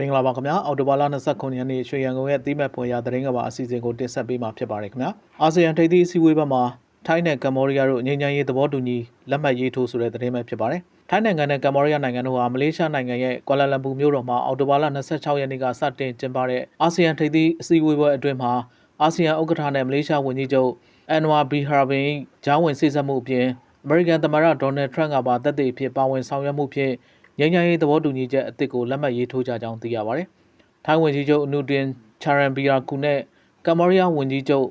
မင်္ဂလာပါခင်ဗျာအော်တိုဘာလ29ရက်နေ့ရွှေရန်ကုန်ရဲ့တီးမဲ့ဖွင့်ရသတင်းကဘာအစီအစဉ်ကိုတင်ဆက်ပေးမှာဖြစ်ပါတယ်ခင်ဗျာအာဆီယံထိပ်သီးအစည်းအဝေးဘက်မှာထိုင်းနဲ့ကမ္ဘောဒီးယားတို့ငြိမ်းချမ်းရေးသဘောတူညီလက်မှတ်ရေးထိုးဆိုတဲ့သတင်းပဲဖြစ်ပါတယ်ထိုင်းနိုင်ငံနဲ့ကမ္ဘောဒီးယားနိုင်ငံတို့ဟာမလေးရှားနိုင်ငံရဲ့ကွာလာလမ်ပူမြို့တော်မှာအော်တိုဘာလ26ရက်နေ့ကစတင်ကျင်းပတဲ့အာဆီယံထိပ်သီးအစည်းအဝေးပွဲအတွင်းမှာအာဆီယံဥက္ကဋ္ဌနဲ့မလေးရှားဝန်ကြီးချုပ်အန်ဝါဘီဟာဘင်ဂျောင်းဝင်စိစက်မှုအပြင်အမေရိကန်သမ္မတဒေါ်နယ်ထရန့်ကပါတက်တဲ့အဖြစ်ပါဝင်ဆောင်ရွက်မှုဖြင့် ငြိမ်းချမ်းရေးသဘောတူညီချက်အသစ်ကိုလက်မှတ်ရေးထိုးကြကြောင်းသိရပါတယ်။ထိုင်းဝန်ကြီးချုပ်အနုတင်ချာရန်ဘီယာကူနဲ့ကမ္ဘောဒီးယားဝန်ကြီးချုပ်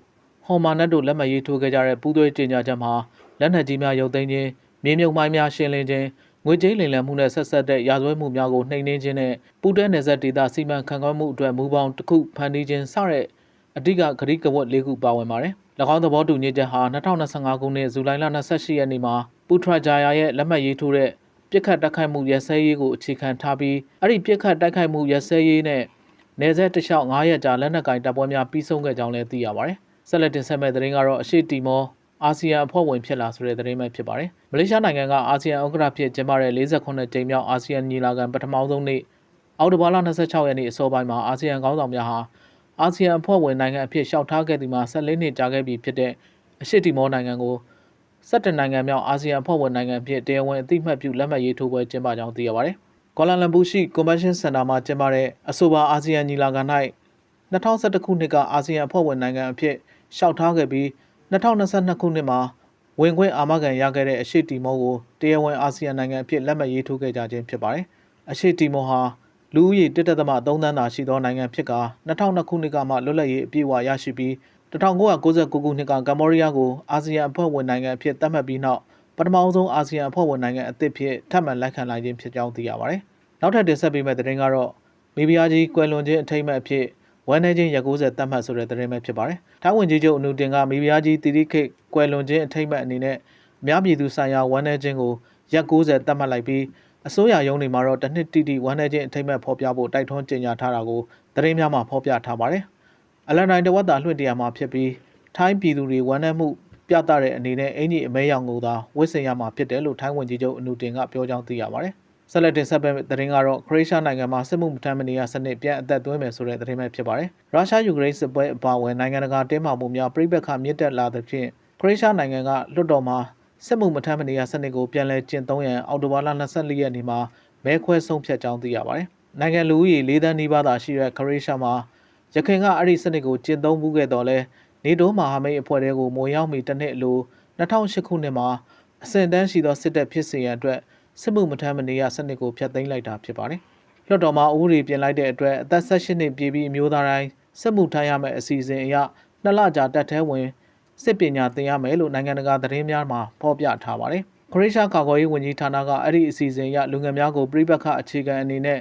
ဟွန်မာနက်တို့လက်မှတ်ရေးထိုးခဲ့ကြတဲ့ပူးတွဲကြေညာချက်မှာလက်နက်ကြီးများရုပ်သိမ်းခြင်းမြေမြုပ်မိုင်းများရှင်းလင်းခြင်းငွေကြေးလိမ်လည်မှုနဲ့ဆက်ဆက်တဲ့ရာဇဝတ်မှုများကိုနှိမ်နင်းခြင်းနဲ့ပူးတွဲနယ်စပ်ဒေသစီမံခန့်ခွဲမှုအတွက်မူပေါင်းတစ်ခုဖန်တီးခြင်းစတဲ့အဓိကဂရိကဝတ်၄ခုပါဝင်ပါတယ်။၎င်းသဘောတူညီချက်ဟာ2025ခုနှစ်ဇူလိုင်လ28ရက်နေ့မှာပူထရာဂျာယာရဲ့လက်မှတ်ရေးထိုးတဲ့ ပြစ်ခတ်တိုက်ခိုက်မှုရစဲရေးကိုအခြေခံထားပြီးအဲ့ဒီပြစ်ခတ်တိုက်ခိုက်မှုရစဲရေးနဲ့နေဆက်တစ်လျှောက်9ရက်ကြာလက်နက်ကင်တပ်ပွဲများပြီးဆုံးခဲ့ကြောင်းလည်းသိရပါတယ်။ဆက်လက်တင်ဆက်မဲ့သတင်းကတော့အရှိတီမောအာဆီယံအဖွဲ့ဝင်ဖြစ်လာဆိုတဲ့သတင်းပဲဖြစ်ပါတယ်။မလေးရှားနိုင်ငံကအာဆီယံဥက္ကဋ္ဌဖြစ်ကျင်းပတဲ့48ကြိမ်မြောက်အာဆီယံညီလာခံပထမဆုံးနေ့အောက်တိုဘာလ26ရက်နေ့အစောပိုင်းမှာအာဆီယံခေါင်းဆောင်များဟာအာဆီယံအဖွဲ့ဝင်နိုင်ငံအဖြစ်လျှောက်ထားခဲ့သည်မှာ14နှစ်ကြာခဲ့ပြီဖြစ်တဲ့အရှိတီမောနိုင်ငံကို 17နိုင်ငံမြောက်အာဆီယံအဖွဲ့ဝင်နိုင်ငံဖြစ်တရားဝင်အသိမှတ်ပြုလက်မှတ်ရေးထိုးပွဲကျင်းပကြောင်းသိရပါတယ်။ကွာလာလမ်ပူရှိ Convention Center မှာကျင်းပတဲ့အဆိုပါအာဆီယံညီလာခံ၌2011ခုနှစ်ကအာဆီယံအဖွဲ့ဝင်နိုင်ငံအဖြစ်လျှောက်ထားခဲ့ပြီး2022ခုနှစ်မှာဝင်ခွင့်အာမခံရခဲ့တဲ့အရှိတီမောကိုတရားဝင်အာဆီယံနိုင်ငံအဖြစ်လက်မှတ်ရေးထိုးခဲ့ကြခြင်းဖြစ်ပါတယ်။အရှိတီမောဟာလူဦးရေ1.3သန်းသာရှိသောနိုင်ငံဖြစ်ကာ2002ခုနှစ်ကမှလွတ်လပ်ရေးအပြည့်အဝရရှိပြီး 1999ခုနှစ်ကကမ္ဘောဒီးယားကိုအာဆီယံအဖွဲ့ဝင်နိုင်ငံအဖြစ်သတ်မှတ်ပြီးနောက်ပထမအဆုံးအာဆီယံအဖွဲ့ဝင်နိုင်ငံအသစ်ဖြစ်ထပ်မံလက်ခံလိုက်ခြင်းဖြစ်ကြောင်းသိရပါတယ်။နောက်ထပ်တင်ဆက်ပေးမယ့်သတင်းကတော့မိဖုရားကြီးကွယ်လွန်ခြင်းအထိမ်းအမှတ်အဖြစ်ဝမ်းနေခြင်းရက်90သတ်မှတ်ဆိုတဲ့သတင်းပဲဖြစ်ပါတယ်။ထိုင်းဝန်ကြီးချုပ်အနုတင်ကမိဖုရားကြီးတိတိခိတ်ကွယ်လွန်ခြင်းအထိမ်းအမှတ်အနေနဲ့အများပြည်သူဆိုင်ရာဝမ်းနေခြင်းကိုရက်90သတ်မှတ်လိုက်ပြီးအစိုးရရုံးတွေမှာတော့တစ်နှစ်တိတိဝမ်းနေခြင်းအထိမ်းအမှတ်ဖော်ပြဖို့တိုက်တွန်းကြေညာထားတာကိုသတင်းများမှာဖော်ပြထားပါတယ်။ အလန်တိုင်းတဝက်တာလွှင့်တရားမှာဖြစ်ပြီးထိုင်းပြည်သူတွေဝမ်းနည်းမှုပြသတဲ့အနေနဲ့အင်ကြီးအမဲရောင်ကိုသာဝစ်စင်ရမှာဖြစ်တယ်လို့ထိုင်းဝန်ကြီးချုပ်အနုတင်ကပြောကြောင်းသိရပါတယ်။ဆက်လက်တင်ဆက်ပေးသတင်းကတော့ခရိုအေးရှားနိုင်ငံမှာစစ်မှုမထမ်းမနေရစနစ်ပြန်အသက်သွင်းမယ်ဆိုတဲ့သတင်းပဲဖြစ်ပါတယ်။ရုရှားယူကရိန်းစစ်ပွဲအပါအဝင်နိုင်ငံတကာတင်းမာမှုများပြိပက္ခမြင့်တက်လာသဖြင့်ခရိုအေးရှားနိုင်ငံကလွှတ်တော်မှာစစ်မှုမထမ်းမနေရစနစ်ကိုပြန်လည်ကျင့်သုံးရန်အောက်တိုဘာလ24ရက်နေ့မှာမဲခွဲဆုံးဖြတ်ကြောင်းသိရပါတယ်။နိုင်ငံလူဦးရေ၄သန်းနီးပါးသာရှိတဲ့ခရိုအေးရှားမှာ ရခိုင်ကအဲ့ဒီစနစ်ကိုကျင့်သုံးမှုခဲ့တော်လဲနေတိုးမဟာမိတ်အဖွဲ့တွေကိုမွေရောက်မီတစ်နှစ်အလို2008ခုနှစ်မှာအစင်တန်းရှိသောစစ်တပ်ဖြစ်စေရန်အတွက်စစ်မှုမထမ်းမနေရစနစ်ကိုဖျက်သိမ်းလိုက်တာဖြစ်ပါတယ်။လွှတ်တော်မှာဥပဒေပြင်လိုက်တဲ့အတွက်အသက်16နှစ်ပြည့်ပြီးအမျိုးသားတိုင်းစစ်မှုထမ်းရမယ့်အစီအစဉ်အရနှစ်လကြာတက်ထဲဝင်စစ်ပညာသင်ရမယ်လို့နိုင်ငံတကာသတင်းများမှာဖော်ပြထားပါတယ်။ခရစ်ရှားကာကွယ်ရေးဝန်ကြီးဌာနကအဲ့ဒီအစီအစဉ်အရလူငယ်များကိုပြိပက္ခအခြေခံအနေနဲ့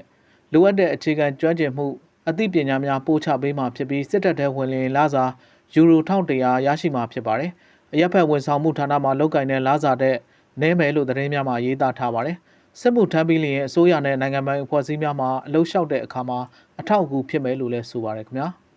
လိုအပ်တဲ့အခြေခံကျွမ်းကျင်မှု အသိပညာများပို့ချပေးမှာဖြစ်ပြီးစစ်တပ်ထဲဝင်လင်လာစာယူရို1100ရရှိမှာဖြစ်ပါတယ်။အရက်ဖက်ဝန်ဆောင်မှုဌာနမှလောက်ကင်တဲ့လာစာတဲ့နဲမယ်လို့သတင်းများမှာရေးသားထားပါတယ်။စစ်မှုထမ်းပြီးလျင်အစိုးရနဲ့နိုင်ငံပိုင်အဖွဲ့အစည်းများမှအလုပ်လျှောက်တဲ့အခါမှာအထောက်အကူဖြစ်မယ်လို့လည်းဆိုပါတယ်ခင်ဗျာ။